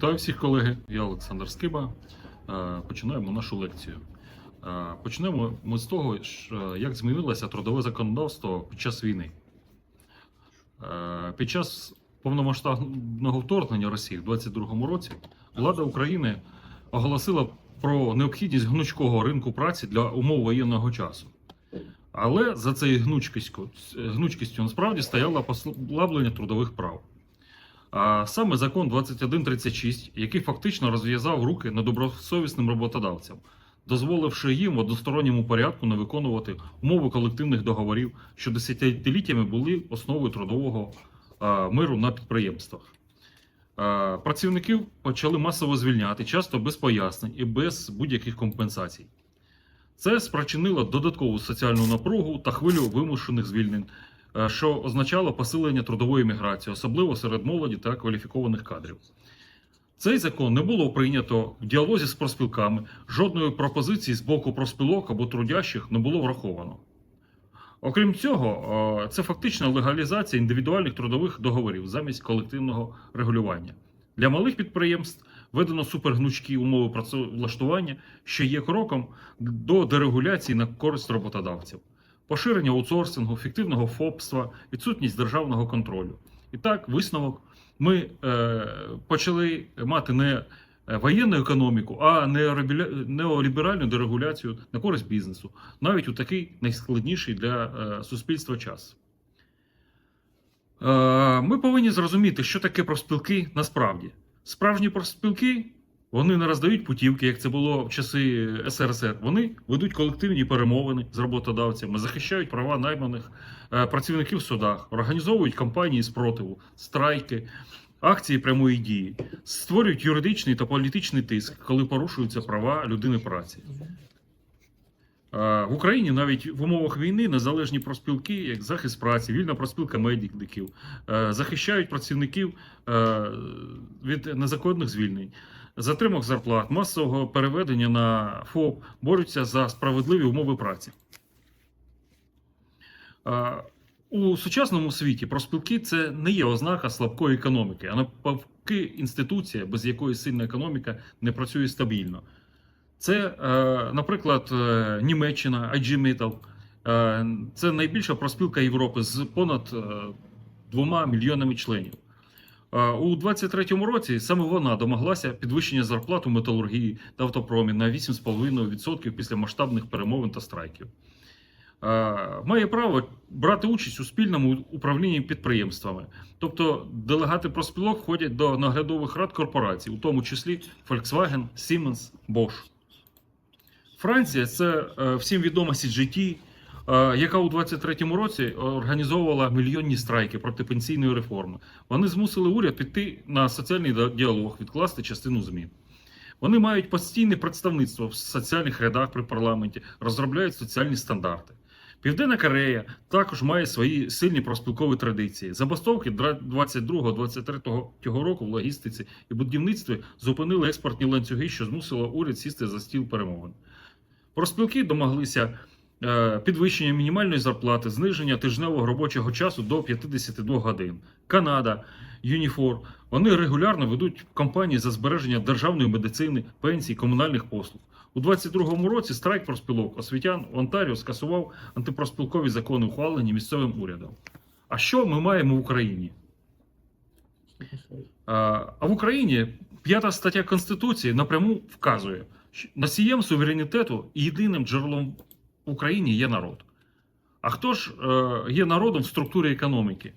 Вітаю всіх колеги. Я Олександр Скиба. Е, Починаємо нашу лекцію. Е, Почнемо ми з того, е, як змінилося трудове законодавство під час війни. Під час повномасштабного вторгнення Росії в 2022 році влада України оголосила про необхідність гнучкого ринку праці для умов воєнного часу. Але за цією гнучкістю, гнучкістю насправді стояло послаблення трудових прав. А саме закон 2136, який фактично розв'язав руки недобросовісним роботодавцям, дозволивши їм в односторонньому порядку не виконувати умови колективних договорів, що десятиліттями були основою трудового миру на підприємствах. Працівників почали масово звільняти, часто без пояснень і без будь-яких компенсацій. Це спричинило додаткову соціальну напругу та хвилю вимушених звільнень, що означало посилення трудової міграції, особливо серед молоді та кваліфікованих кадрів. Цей закон не було прийнято в діалозі з профспілками, жодної пропозиції з боку профспілок або трудящих не було враховано. Окрім цього, е, це фактична легалізація індивідуальних трудових договорів замість колективного регулювання. Для малих підприємств введено супергнучкі умови працевлаштування, що є кроком до дерегуляції на користь роботодавців, поширення аутсорсингу, фіктивного ФОПства, відсутність державного контролю. І так, висновок, ми е, почали мати не воєнну економіку, а неоліберальну дерегуляцію на користь бізнесу, навіть у такий найскладніший для е, суспільства час. Е, Ми повинні зрозуміти, що таке профспілки насправді. Справжні профспілки вони не роздають путівки, як це було в часи СРСР. Вони ведуть колективні перемовини з роботодавцями, захищають права найманих е, працівників в судах, організовують кампанії спротиву, страйки, акції прямої дії, створюють юридичний та політичний тиск, коли порушуються права людини праці. Е, В Україні навіть в умовах війни незалежні проспілки, як захист праці, вільна проспілка медиків, е, захищають працівників від незаконних звільнень, затримок зарплат, масового переведення на ФОП, борються за справедливі умови праці. У сучасному світі проспілки це не є ознака слабкої економіки, а навпаки, інституція, без якої сильна економіка не працює стабільно. Це, е, наприклад, е, Німеччина, IG Metal. Е, Це найбільша проспілка Європи з понад двома мільйонами членів. Е, У 2023 році саме вона домоглася підвищення зарплат у металургії та автопромі на 8,5% після масштабних перемовин та страйків. Е, Має право брати участь у спільному управлінні підприємствами. Тобто делегати проспілок входять до наглядових рад корпорацій, у тому числі Volkswagen, Siemens, Bosch. Франція це е, всім відома CGT, яка у 23-му році організовувала мільйонні страйки проти пенсійної реформи. Вони змусили уряд піти на соціальний діалог, відкласти частину змін. Вони мають постійне представництво в соціальних рядах при парламенті, розробляють соціальні стандарти. Південна Корея також має свої сильні проспілкові традиції. Забастовки 22-23 року в логістиці і будівництві зупинили експортні ланцюги, що змусило уряд сісти за стіл перемовин. Проспілки домоглися е, підвищення мінімальної зарплати, зниження тижневого робочого часу до 52 годин. Канада, Юніфор. Вони регулярно ведуть кампанії за збереження державної медицини, пенсій, комунальних послуг. У 22-му році страйк проспілок освітян в Онтаріо скасував антипроспілкові закони, ухвалені місцевим урядом. А що ми маємо в Україні? А а в Україні п'ята стаття Конституції напряму вказує, що носієм суверенітету і єдиним джерелом Україні є народ. А хто ж е, є народом в структурі економіки?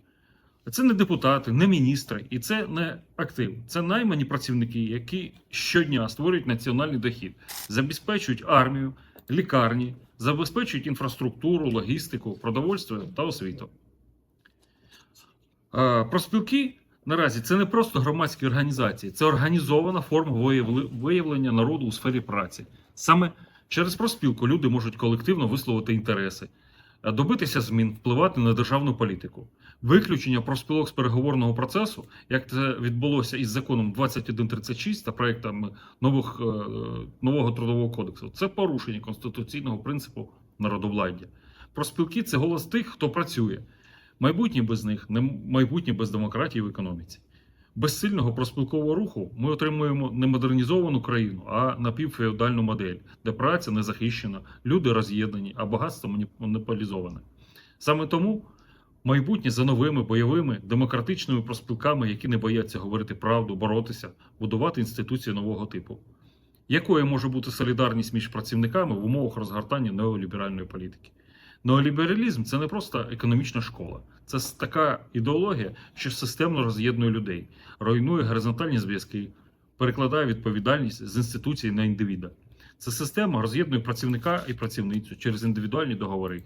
Це не депутати, не міністри, і це не актив. Це наймані працівники, які щодня створюють національний дохід, забезпечують армію, лікарні, забезпечують інфраструктуру, логістику, продовольство та освіту. Е, Проспілки наразі це не просто громадські організації, це організована форма виявлення народу у сфері праці. Саме через проспілку люди можуть колективно висловити інтереси, е, добитися змін, впливати на державну політику. Виключення профспілок з переговорного процесу, як це відбулося із законом 2136 та проектами нових, е, нового трудового кодексу, це порушення конституційного принципу народовладдя. Проспілки це голос тих, хто працює. Майбутнє без них майбутнє без демократії в економіці. Без сильного проспілкового руху ми отримуємо не модернізовану країну, а напівфеодальну модель, де праця не захищена, люди роз'єднані, а багатство монополізоване. Саме тому майбутнє за новими бойовими демократичними проспілками, які не бояться говорити правду, боротися, будувати інституції нового типу. Якою може бути солідарність між працівниками в умовах розгортання неоліберальної політики? Неолібералізм це не просто економічна школа, це така ідеологія, що системно роз'єднує людей, руйнує горизонтальні зв'язки, перекладає відповідальність з інституції на індивіда. Ця система роз'єднує працівника і працівницю через індивідуальні договори,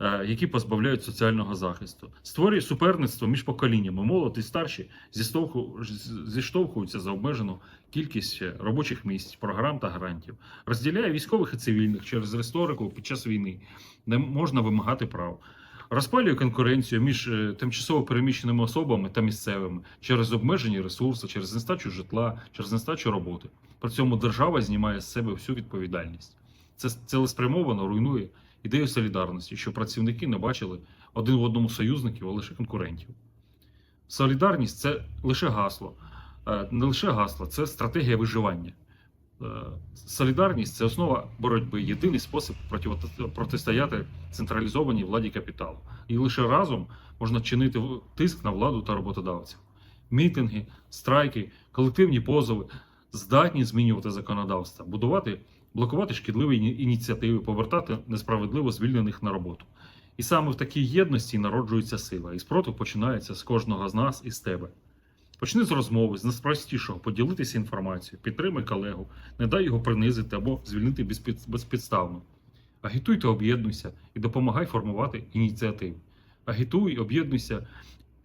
які позбавляють соціального захисту, створює суперництво між поколіннями. Молодь і старші зіштовхуються за обмежену кількість е, робочих місць, програм та грантів, розділяє військових і цивільних через ристорику під час війни, не можна вимагати прав. Розпалює конкуренцію між е, тимчасово переміщеними особами та місцевими через обмежені ресурси, через нестачу житла, через нестачу роботи. При цьому держава знімає з себе всю відповідальність. Це цілеспрямовано руйнує ідею солідарності, що працівники не бачили один в одному союзників, а лише конкурентів. Солідарність це лише гасло, Е, не лише гасло, це стратегія виживання. Е, Солідарність це основа боротьби, єдиний спосіб протистояти централізованій владі капіталу. І лише разом можна чинити тиск на владу та роботодавців. Мітинги, страйки, колективні позови здатні змінювати законодавство, будувати, блокувати шкідливі ініціативи, повертати несправедливо звільнених на роботу. І саме в такій єдності народжується сила, і спротив починається з кожного з нас і з тебе. Почни з розмови, з найпростішого, поділитися інформацією, підтримай колегу, не дай його принизити або звільнити безпідставно. Агітуй та об'єднуйся і допомагай формувати ініціативи. Агітуй, об'єднуйся.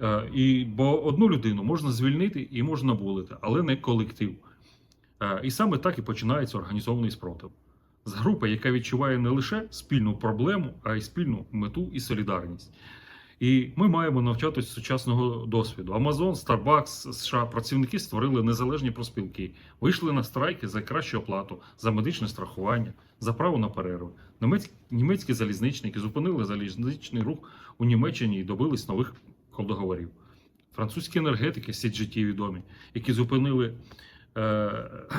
е, бо одну людину можна звільнити і можна булити, але не колектив. І саме так і починається організований спротив. З групи, яка відчуває не лише спільну проблему, а й спільну мету і солідарність. І ми маємо навчатися сучасного досвіду. Amazon, Starbucks, США працівники створили незалежні проспілки, вийшли на страйки за кращу оплату, за медичне страхування, за право на перерви. Німець- Німецькі залізничники зупинили залізничний рух у Німеччині і добились нових договорів. Французькі енергетики CGT відомі, які зупинили,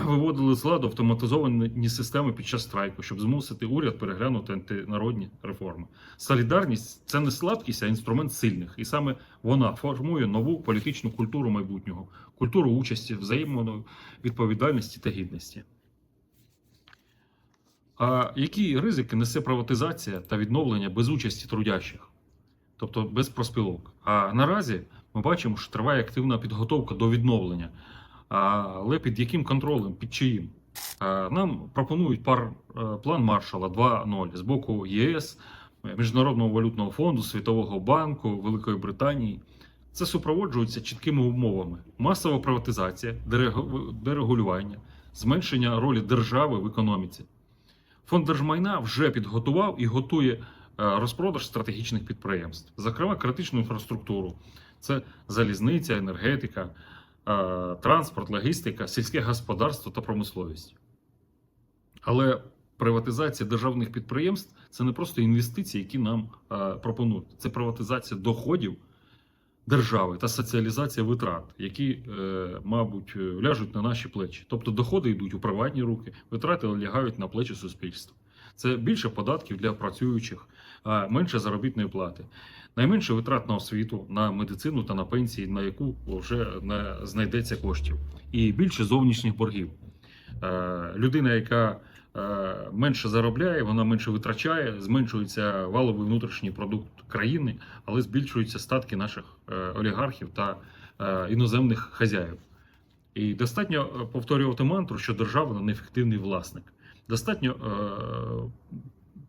виводили з ладу автоматизовані системи під час страйку, щоб змусити уряд переглянути антинародні реформи. Солідарність це не слабкість, а інструмент сильних, і саме вона формує нову політичну культуру майбутнього, культуру участі, взаємної відповідальності та гідності. А які ризики несе приватизація та відновлення без участі трудящих, тобто без проспілок? А наразі ми бачимо, що триває активна підготовка до відновлення. Але під яким контролем, під чиїм? Нам пропонують пар, е, план Маршала 2.0 з боку ЄС, Міжнародного валютного фонду, Світового банку, Великої Британії. Це супроводжується чіткими умовами: масова приватизація, дерег- дерегулювання, зменшення ролі держави в економіці. Фонд держмайна вже підготував і готує е, розпродаж стратегічних підприємств, зокрема критичну інфраструктуру. Це залізниця, енергетика, е, транспорт, логістика, сільське господарство та промисловість. Але приватизація державних підприємств це не просто інвестиції, які нам пропонують. Це приватизація доходів держави та соціалізація витрат, які, е, мабуть, ляжуть на наші плечі. Тобто доходи йдуть у приватні руки, витрати лягають на плечі суспільства. Це більше податків для працюючих, менше заробітної плати. Найменше витрат на освіту, на медицину та на пенсії, на яку вже не знайдеться коштів, і більше зовнішніх боргів. Е, Людина, яка е, менше заробляє, вона менше витрачає, зменшується валовий внутрішній продукт країни, але збільшуються статки наших е, олігархів та е, іноземних хазяїв. І достатньо е, повторювати мантру, що держава неефективний власник. Достатньо е,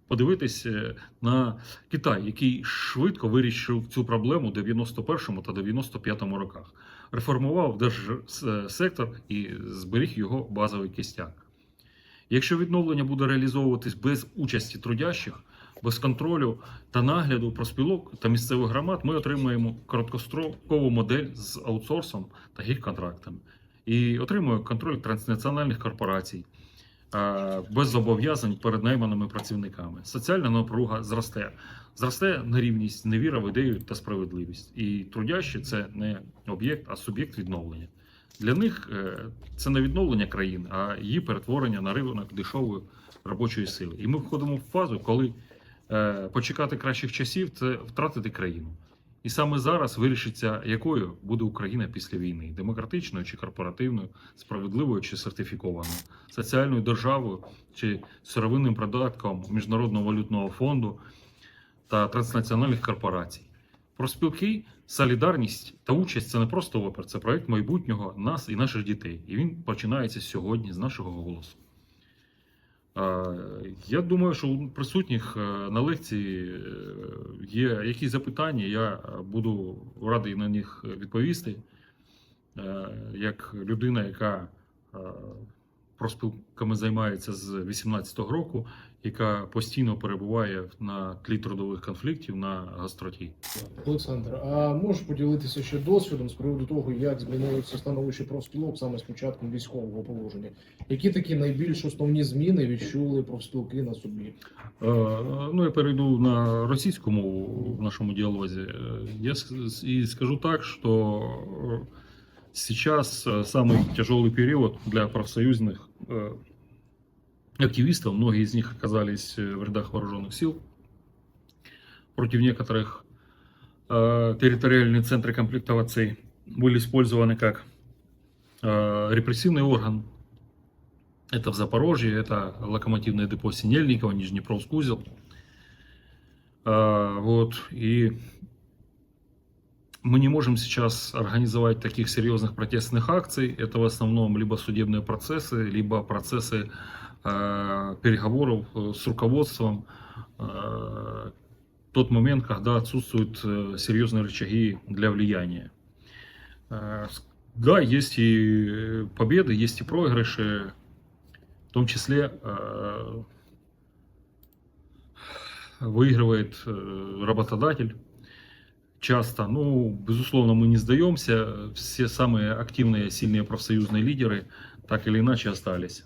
подивитись е, на Китай, який швидко вирішив цю проблему у 91-му та 95-му роках. Реформував держсектор і зберіг його базовий кістяк. Якщо відновлення буде реалізовуватись без участі трудящих, без контролю та нагляду проспілок та місцевих громад, ми отримаємо короткострокову модель з аутсорсом та гігконтрактами. І отримуємо контроль транснаціональних корпорацій, без зобов'язань перед найманими працівниками. Соціальна напруга зросте. Зросте нерівність, невіра в ідею та справедливість. І трудящі це не об'єкт, а суб'єкт відновлення. Для них е, це не відновлення країни, а її перетворення на ринок дешевої робочої сили. І ми входимо в фазу, коли е, почекати кращих часів це втратити країну. І саме зараз вирішиться, якою буде Україна після війни: демократичною чи корпоративною, справедливою чи сертифікованою, соціальною державою чи сировинним придатком Міжнародного валютного фонду та транснаціональних корпорацій. Профспілки, солідарність та участь це не просто опер, це проект майбутнього нас і наших дітей. І він починається сьогодні з нашого голосу. Я думаю, що у присутніх е, на лекції е, є якісь запитання. Я буду радий на них відповісти. Е, Як людина, яка профспілками займається з 18-го року, яка постійно перебуває на тлі трудових конфліктів на гастроті. Олександр, а можеш поділитися ще досвідом з приводу того, як змінилося становище профспілок саме з початком військового положення? Які такі найбільш основні зміни відчули профспілки на собі? Е, Ну, я перейду на російську мову в нашому діалозі. Е, Я и скажу так, э, сейчас э, самый тяжелый период для профсоюзных э, активистов. Многие из них оказались э, в рядах вооруженных сил. Против некоторых территориальные центры комплектоваций были использованы как репрессивный орган это в Запорожье, это локомотивное депо Синельникова, Нижнепровск узел. Вот, и мы не можем сейчас организовать таких серьезных протестных акций. Это в основном либо судебные процессы, либо процессы э, переговоров э, с руководством. Э, тот момент, когда отсутствуют э, серьезные рычаги для влияния. Э, да, есть и победы, есть и проигрыши. В том числе э, выигрывает э, работодатель часто. Ну, безусловно, мы не сдаемся. Все самые активные, сильные профсоюзные лидеры так или иначе остались.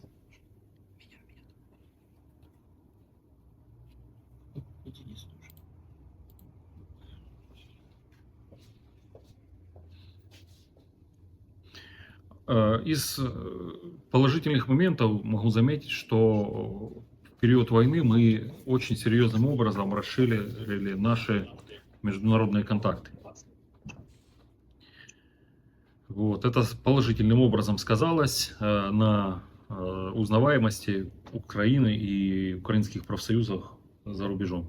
Э, Из э, положительных моментов могу заметить, что в период войны мы очень серьезным образом расширили наши международные контакты. Вот, это положительным образом сказалось э, на э, узнаваемости Украины и украинских профсоюзов за рубежом.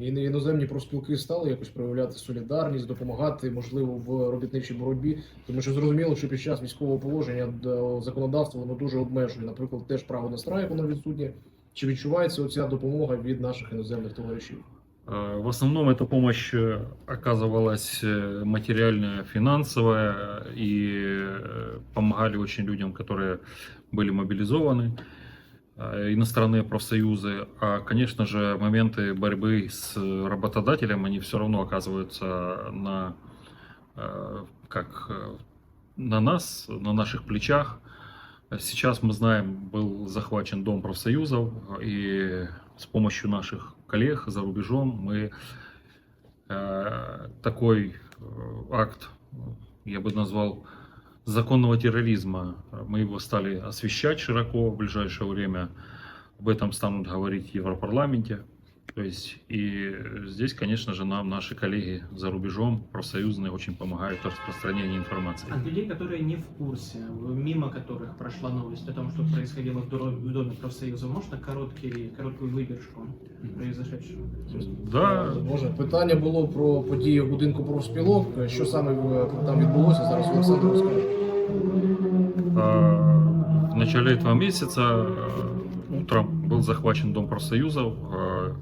Іно- Іноземні профспілки стали якось проявляти солідарність, допомагати, можливо, в робітничій боротьбі, тому що зрозуміло, що під час військового положення до законодавства воно дуже обмежує. Наприклад, теж право на страйк воно відсутнє. Чи відчувається оця допомога від наших іноземних товаришів? Э, В основном эта помощь э, оказывалась э, материальная, финансовая, и э, помогали очень людям, которые были мобилизованы, э, иностранные профсоюзы. А, конечно же, моменты борьбы с работодателем, они все равно оказываются на, э, как э, на нас, на наших плечах. Сейчас мы знаем, был захвачен Дом профсоюзов, и с помощью наших коллег за рубежом мы э, такой э, акт, я бы назвал, законного терроризма, мы его стали освещать широко в ближайшее время. Об этом станут говорить в Европарламенте. То есть и здесь, конечно же, нам наши коллеги за рубежом, профсоюзные, очень помогают в распространении информации. От людей, которые не в курсе, мимо которых прошла новость о том, что происходило в доро- в Доме профсоюза, можно короткий, короткую выдержку произошедшего? Да, Може, питання було про події в будинку профспілок. Що саме в- там відбулося? Зараз Олександр розкаже. А, В начале этого месяца э, утром был захвачен Дом профсоюзов э,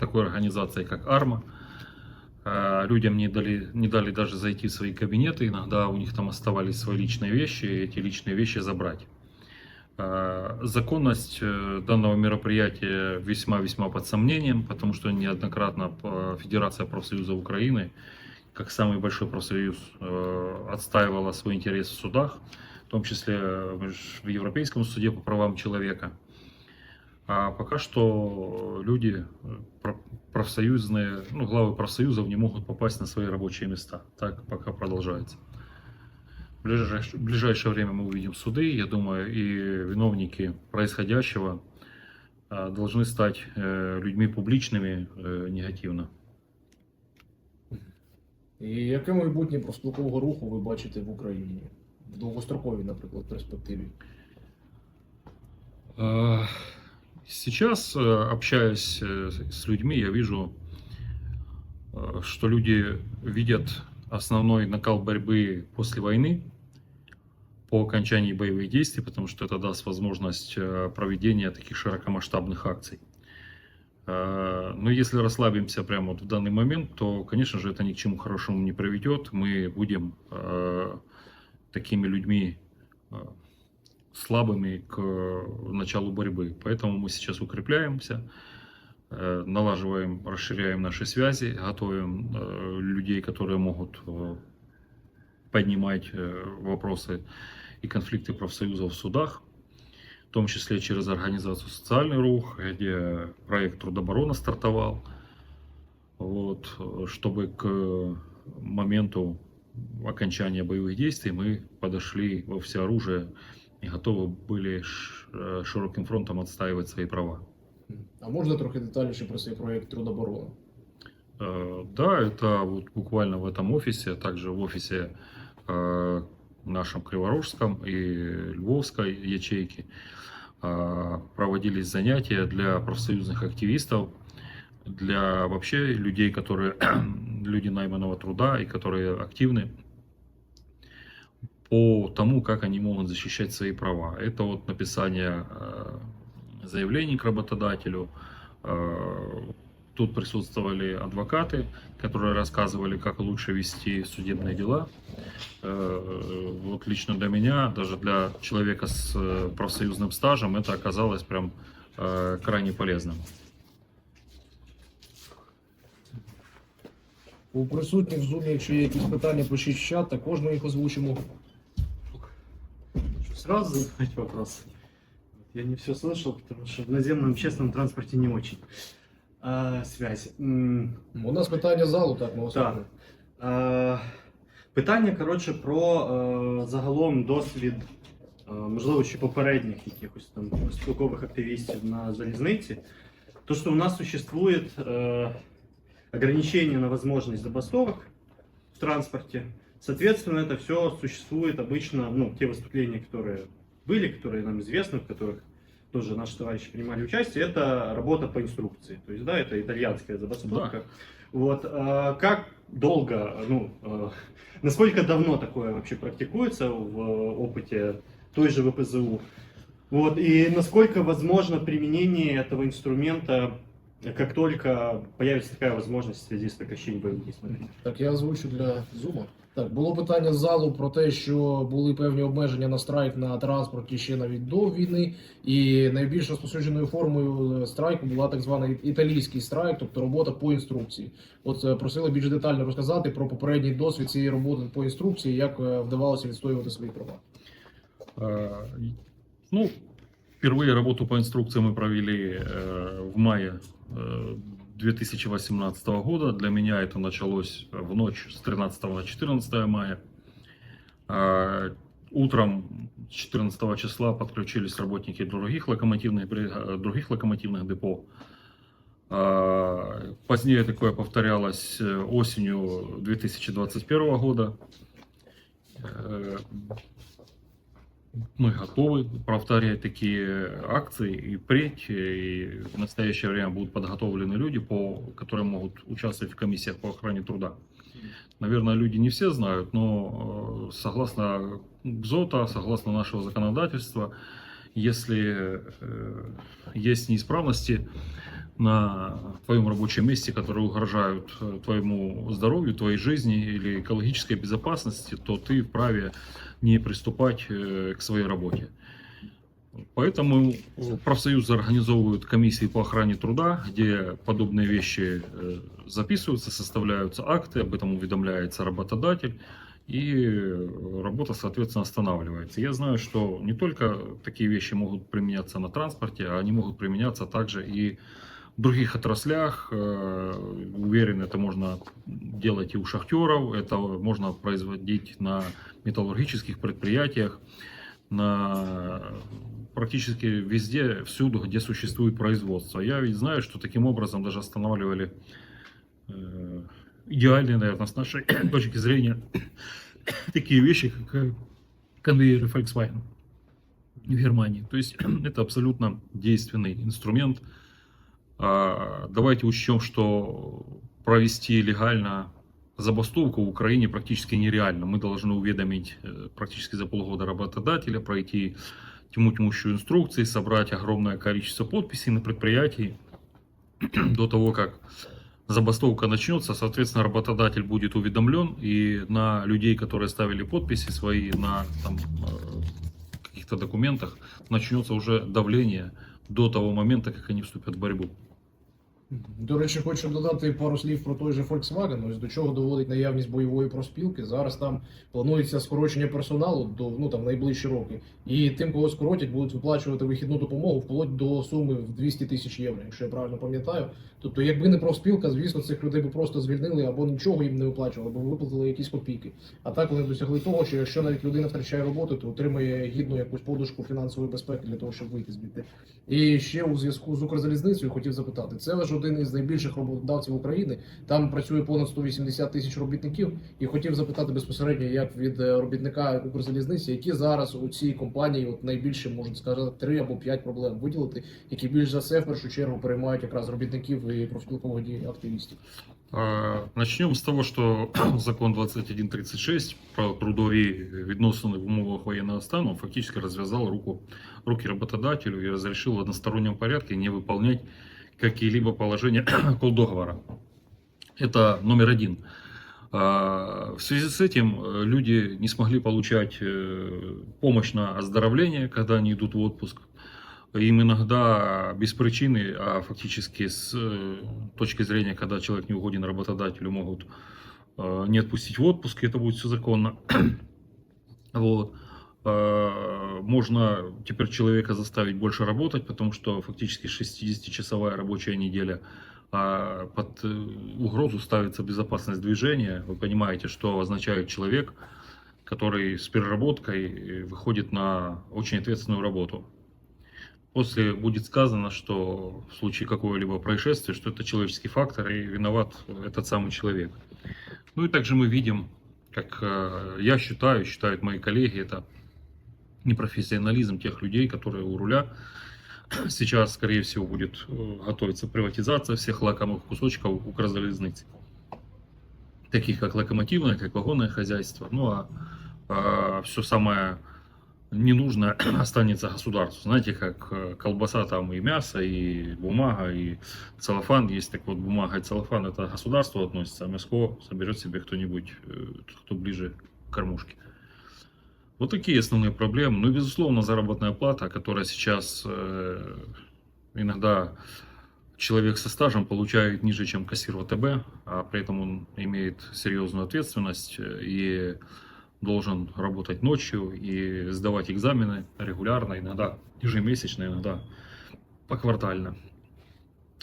такой организацией, как Арма. Э, Людям не дали, не дали даже зайти в свои кабинеты. Иногда у них там оставались свои личные вещи, и эти личные вещи забрать. Э, Законность э, данного мероприятия весьма-весьма под сомнением, потому что неоднократно Федерация профсоюзов Украины, как самый большой профсоюз, отстаивала свой интерес в судах. в том числе в Европейском суде по правам человека. А пока что люди э, про- профсоюзные, ну, главы профсоюзов не могут попасть на свои рабочие места. Так пока продолжается. В ближайшее, в ближайшее время мы увидим суды, я думаю, и виновники происходящего а, должны стать э, людьми публичными э, негативно. І яке майбутнє профспілкового руху ви бачите в Україні в довгостроковій, наприклад, перспективі? Э, Сейчас, э, общаясь э, с людьми, я вижу, э, что люди видят основной накал борьбы после войны по окончании боевых действий, потому что это даст возможность проведения таких широкомасштабных акций. Но если расслабимся прямо вот в данный момент, то, конечно же, это ни к чему хорошему не приведет. Мы будем такими людьми слабыми к началу борьбы. Поэтому мы сейчас укрепляемся, э, налаживаем, расширяем наши связи, готовим э, людей, которые могут э, поднимать э, вопросы и конфликты профсоюзов в судах, в том числе через организацию «Социальный рух», где проект «Трудоборона» стартовал, вот, э, чтобы к моменту окончания боевых действий мы подошли во всеоружие и готовы были э, широким фронтом отстаивать свои права. А можна трохи детальніше про цей проєкт трудоборони? Э, Да, это вот буквально в этом офисе, также в офисе э, нашем Криворожском и Львовской ячейки проводились занятия для профсоюзных активистов, для вообще людей, которые люди найманного труда и которые активны по тому, как они могут защищать свои права. Это вот написание э, заявлений к работодателю. э, Тут присутствовали адвокаты, которые рассказывали, как лучше вести судебные дела. Э, Вот лично для меня, даже для человека с э, профсоюзным стажем, это оказалось прям э, крайне полезным. У присутніх в зумі, якщо є якісь питання, пишіть в чат, також ми їх озвучимо. Сразу задавать вопрос. Я не все слышал, потому что в наземном общественном транспорте не очень. А, связь. М, У нас питання залу, так, ми вас Так. слухаємо. А, питання, коротше, про е, загалом досвід, е, можливо, ще попередніх якихось там спілкових активістів на залізниці. То, что у нас существует э, ограничение на возможность забастовок в транспорте. Соответственно, это все существует обычно, ну, те выступления, которые были, которые нам известны, в которых тоже наши товарищи принимали участие, это работа по инструкции. То есть, да, это итальянская забастовка. Вот, э, как долго, ну, э, насколько давно такое вообще практикуется в опыте той же ВПЗУ? Вот, и насколько возможно применение этого инструмента, как только появится такая возможность в связи с прекращением боевых действий? Так, я озвучу для зума. Так, було питання з залу про те, що були певні обмеження на страйк на транспорті ще навіть до війни. І найбільш розповсюдженою формою страйку була так званий італійський страйк, тобто робота по інструкції. От е, просили більш детально розказати про попередній досвід цієї роботи по інструкції, як е, вдавалося відстоювати свої права. Э, Ну, впервые работу по инструкции мы провели э, в мае э, 2018 года. Для меня это началось в ночь с 13 на 14 мая. А, Утром 14 числа подключились работники других локомотивных, других локомотивных депо. А, Позднее такое повторялось э, осенью 2021 года. Мы готовы повторять такие акции и впредь. И в настоящее время будут подготовлены люди, по, которые могут участвовать в комиссиях по охране труда. Наверное, люди не все знают, но э, согласно ГЗОТа, согласно нашего законодательства, если э, есть неисправности на твоем рабочем месте, которые угрожают э, твоему здоровью, твоей жизни или экологической безопасности, то ты вправе не приступать э, к своей работе. Поэтому профсоюзы организовывают комиссии по охране труда, где подобные вещи э, записываются, составляются акты, об этом уведомляется работодатель, и работа, соответственно, останавливается. Я знаю, что не только такие вещи могут применяться на транспорте, а они могут применяться также и других отраслях. Э, Уверен, это можно делать и у шахтеров, это можно производить на металлургических предприятиях, на практически везде, всюду, где существует производство. Я ведь знаю, что таким образом даже останавливали э, идеальные, наверное, с нашей точки зрения, такие вещи, как э, конвейеры Volkswagen в Германии. То есть это абсолютно действенный инструмент. А, Давайте учтем, что провести легально забастовку в Украине практически нереально. Мы должны уведомить э, практически за полгода работодателя, пройти тьму тьмущую инструкции, собрать огромное количество подписей на предприятии до того, как забастовка начнется, соответственно, работодатель будет уведомлен, и на людей, которые ставили подписи свои на там, э, каких-то документах, начнется уже давление до того момента, как они вступят в борьбу. До речі, хочу додати пару слів про той же Volkswagen. Ось до чого доводить наявність бойової проспілки. Зараз там планується скорочення персоналу до ну там найближчі роки. І тим, кого скоротять, будуть виплачувати вихідну допомогу вплоть до суми в 200 тисяч євро, якщо я правильно пам'ятаю. Тобто, якби не профспілка, звісно, цих людей би просто звільнили або нічого їм не виплачували, або виплатили якісь копійки. А так вони досягли того, що якщо навіть людина втрачає роботу, то отримує гідну якусь подушку фінансової безпеки для того, щоб вийти звідти. І ще у зв'язку з Укрзалізницею хотів запитати: це ж один із найбільших роботодавців України. Там працює понад 180 тисяч робітників. І хотів запитати безпосередньо, як від е, робітника Укрзалізниці, які зараз у цій компанії от найбільше можна сказати три або п'ять проблем виділити, які більш за все в першу чергу переймають якраз робітників і профспілкових дій- активістів. А, Начнем з того, що закон 2136 про трудові відносини в умовах воєнного стану фактически розв'язав руку, руки работодателю и разрешил в одностороннем порядке не выполнять какие-либо положения колдоговора. Это номер один. А, В связи с этим э, люди не смогли получать э, помощь на оздоровление, когда они идут в отпуск. Им иногда без причины, а фактически с э, точки зрения, когда человек не угоден работодателю, могут э, не отпустить в отпуск, и это будет все законно. Вот. Э, Можно теперь человека заставить больше работать, потому что фактически 60-часовая рабочая неделя а под э, угрозу ставится безопасность движения. Вы понимаете, что означает человек, который с переработкой э, выходит на очень ответственную работу. После будет сказано, что в случае какого-либо происшествия, что это человеческий фактор и виноват этот самый человек. Ну и также мы видим, как э, я считаю, считают мои коллеги, это непрофессионализм тех людей, которые у руля. Сейчас, скорее всего, будет э, готовиться приватизация всех лакомых кусочков Укрзалезницы. Таких как локомотивное, как вагонное хозяйство. Ну а, все самое ненужное останется государству. Знаете, как э, колбаса там и мясо, и бумага, и целлофан. Есть так вот бумага и целлофан, это к государству относится, а мяско соберет себе кто-нибудь, э, кто ближе к кормушке. Вот такие основные проблемы. Ну и, безусловно, заработная плата, которая сейчас э, иногда человек со стажем получает ниже, чем кассир ВТБ, а при этом он имеет серьезную ответственность и должен работать ночью и сдавать экзамены регулярно, иногда ежемесячно, иногда поквартально.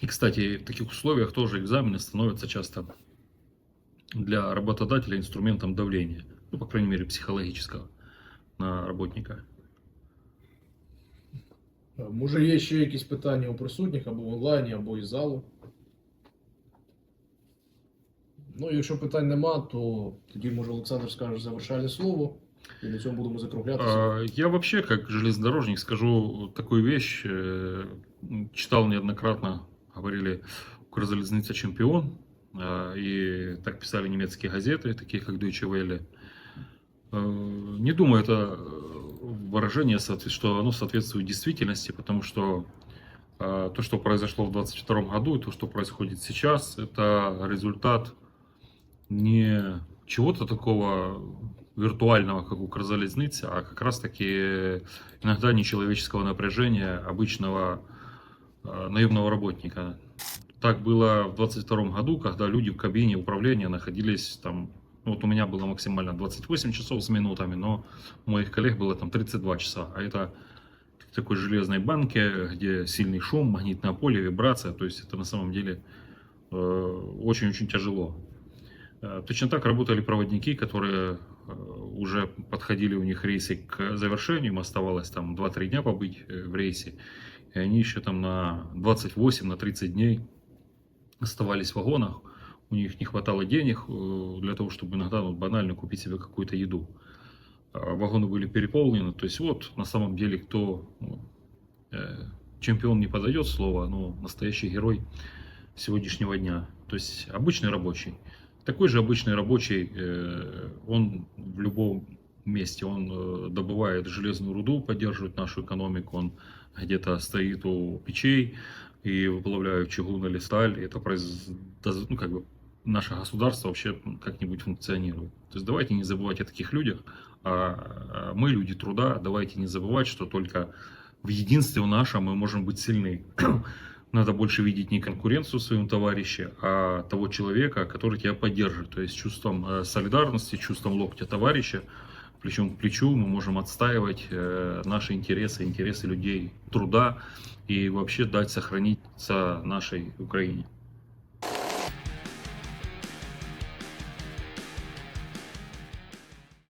И, кстати, в таких условиях тоже экзамены становятся часто для работодателя инструментом давления, ну, по крайней мере, психологического на работника. Е, Може, є ще якісь питання у присутніх або в онлайні, або із залу. Ну, якщо питань нема, то тоді може Олександр скаже завершальне слово, і на цьому будемо закруглятися. А, Я вообще, как железнодорожник, скажу такую вещь. э, Читал неоднократно, говорили, Укрзалезница чемпион. а, И так писали немецкие газеты, такие как Deutsche Welle. Э, Не думаю, это э, выражение, что оно соответствует действительности, потому что э, то, что произошло в 2022 году, и то, что происходит сейчас, это результат не чего-то такого виртуального, как Укрзалезница, а как раз-таки иногда нечеловеческого напряжения обычного э, наемного работника. Так было в 22 году, когда люди в кабине управления находились там Ну, вот у меня было максимально 28 часов с минутами, но у моих коллег было там 32 часа. А это в такой железной банке, где сильный шум, магнитное поле, вибрация. То есть это на самом деле э, очень-очень тяжело. Э, Точно так работали проводники, которые э, уже подходили у них рейсы к завершению, им оставалось там 2-3 дня побыть э, в рейсе, и они еще там на 28, на 30 дней оставались в вагонах, у них не хватало денег для того, чтобы иногда ну, банально купить себе какую-то еду. А Вагоны были переполнены, то есть вот на самом деле кто ну, чемпион не подойдет слово, но настоящий герой сегодняшнего дня, то есть обычный рабочий. Такой же обычный рабочий, э, он в любом месте, он э, добывает железную руду, поддерживает нашу экономику, он где-то стоит у печей и выплавляет чугун или сталь, это произ... ну, как бы наше государство вообще как-нибудь функционирует. То есть давайте не забывать о таких людях, а мы люди труда, давайте не забывать, что только в единстве нашем мы можем быть сильны. Надо больше видеть не конкуренцию в своем товарище, а того человека, который тебя поддержит. То есть чувством э, солидарности, чувством локтя товарища, плечом к плечу мы можем отстаивать э, наши интересы, интересы людей труда и вообще дать сохраниться нашей Украине.